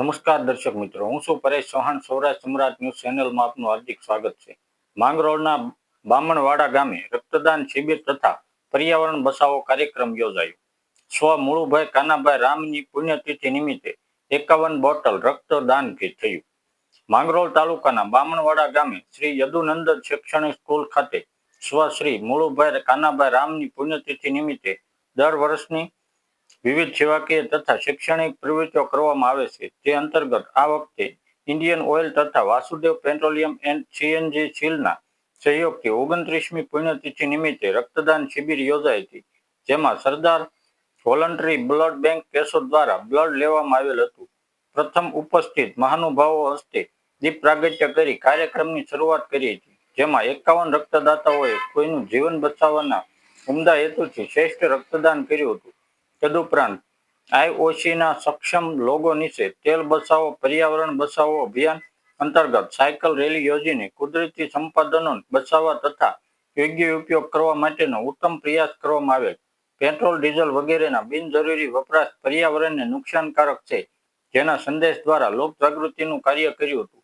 નમસ્કાર દર્શક મિત્રો, હું છું પરેશ ચૌહાણ, સૌરાષ્ટ્ર સમ્રાટ ન્યૂઝ ચેનલમાં આપનું હાર્દિક સ્વાગત છે. માંગરોળના બામણવાડા ગામે રક્તદાન શિબિર તથા પર્યાવરણ બચાવો કાર્યક્રમ યોજાયો. સ્વ મુળુભાઈ કાનાભાઈ રામની પુણ્યતિથિ નિમિત્તે એકાવન બોટલ રક્તદાન થયું. માંગરોળ તાલુકાના બામણવાડા ગામે શ્રી યદુનંદન શૈક્ષણિક સ્કૂલ ખાતે સ્વ શ્રી મુળુભાઈ કાનાભાઈ રામની પુણ્યતિથિ નિમિત્તે દર વર્ષની વિવિધ સેવાકીય તથા શૈક્ષણિક પ્રવૃત્તિઓ કરવામાં આવે છે. તે અંતર્ગત આ વખતે ઇન્ડિયન ઓઇલ તથા વાસુદેવ પેટ્રોલિયમ એન્ડ સીએનજી સીલના સહયોગથી ઓગણત્રીસમી પુણ્યતિથિ નિમિત્તે રક્તદાન શિબિર યોજાઈ હતી, જેમાં સરદાર વોલન્ટરી બ્લડ બેંક કેસો દ્વારા બ્લડ લેવામાં આવેલ હતું. પ્રથમ ઉપસ્થિત મહાનુભાવો હસ્તે દીપ પ્રાગટ્ય કરી કાર્યક્રમની શરૂઆત કરી હતી, જેમાં એકાવન રક્તદાતાઓએ કોઈનું જીવન બચાવવાના ઉમદા હેતુથી શ્રેષ્ઠ રક્તદાન કર્યું હતું. તદુપરાંત આઈઓસીના સક્ષમ લોગો નીચે તેલ બચાવો પર્યાવરણ બચાવો અભિયાન અંતર્ગત સાયકલ રેલી યોજીને કુદરતી સંપાદનો બચાવવા તથા યોગ્ય ઉપયોગ કરવા માટેનો ઉત્તમ પ્રયાસ કરવામાં આવે. પેટ્રોલ, ડીઝલ વગેરેના બિનજરૂરી વપરાશ પર્યાવરણને નુકસાનકારક છે, જેના સંદેશ દ્વારા લોક જાગૃતિનું કાર્ય કર્યું હતું.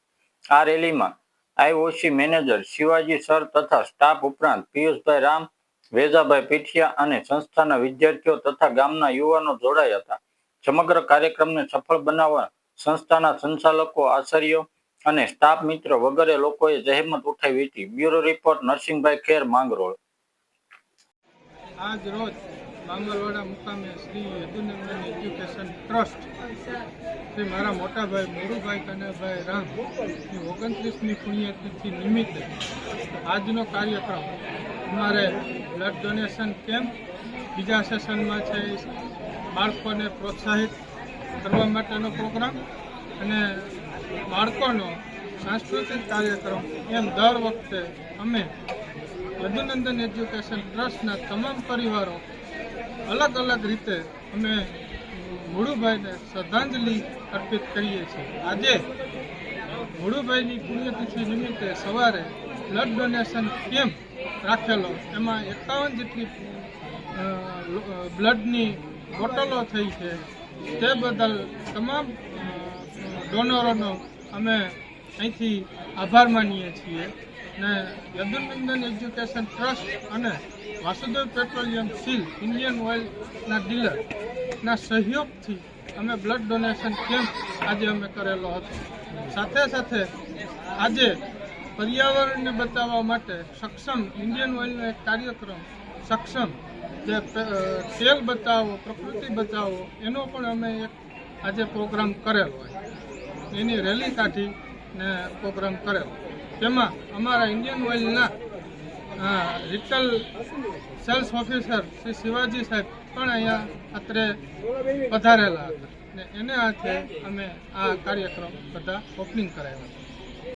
આ રેલીમાં આઈઓસી મેનેજર શિવાજી સર તથા સ્ટાફ ઉપરાંત પિયુષભાઈ રામ વેજાભાઈ પીઠિયા અને સંસ્થાના વિદ્યાર્થીઓ તથા ગામના યુવાનો જોડાયા હતા. સમગ્ર કાર્યક્રમને સફળ બનાવવા સંસ્થાના સંચાલકો, આચાર્યો અને સ્ટાફ મિત્રો વગેરે લોકોએ જહેમત ઉઠાવી હતી. Bureau report, Narsinhbhai Kher, Mangrol. આજ રોજ માંગરવાડા મુકામે શ્રી યદુનંદન એજ્યુકેશન ટ્રસ્ટ શ્રી મારા મોટાભાઈ મોરુભાઈ કનભાઈ રામ ઓગણત્રીસમી પુણ્યતિથિ નિમિત્તે આજનો કાર્યક્રમ અમારે બ્લડ ડોનેશન કેમ્પ બીજા સેશનમાં છે બાળકોને પ્રોત્સાહિત કરવા માટેનો પ્રોગ્રામ અને બાળકોનો સાંસ્કૃતિક કાર્યક્રમ એમ દર વખતે અમે અભિનંદન એજ્યુકેશન ટ્રસ્ટના તમામ પરિવારો અલગ અલગ રીતે અમે મુળુભાઈને શ્રદ્ધાંજલિ અર્પિત કરીએ છીએ. આજે મુળુભાઈની પુણ્યતિથિ નિમિત્તે સવારે બ્લડ ડોનેશન કેમ્પ રાખેલો. એમાં એકાવન જેટલી બ્લડની બોટલો થઈ છે. તે બદલ તમામ ડોનરોનો અમે અહીંથી આભાર માનીએ છીએ. ને યદુનંદન એજ્યુકેશન ટ્રસ્ટ અને વાસુદેવ પેટ્રોલિયમ સીલ, ઇન્ડિયન ઓઇલના ડીલરના સહયોગથી અમે બ્લડ ડોનેશન કેમ્પ આજે અમે કરેલો હતો. સાથે સાથે આજે પર્યાવરણને બચાવવા માટે સક્ષમ ઇન્ડિયન ઓઇલનો એક કાર્યક્રમ, સક્ષમ જે તેલ બચાવો, પ્રકૃતિ બચાવો, એનો પણ અમે એક આજે પ્રોગ્રામ કરેલો હોય. એની રેલી કાઢી ને પ્રોગ્રામ કરેલો. તેમાં અમારા Indian ઓઇલના retail sales officer Shri Shivaji સાહેબ પણ અહીંયા અત્રે પધારેલા હતા. ને એને હાથે અમે આ કાર્યક્રમ બધા ઓપનિંગ કરાવ્યા.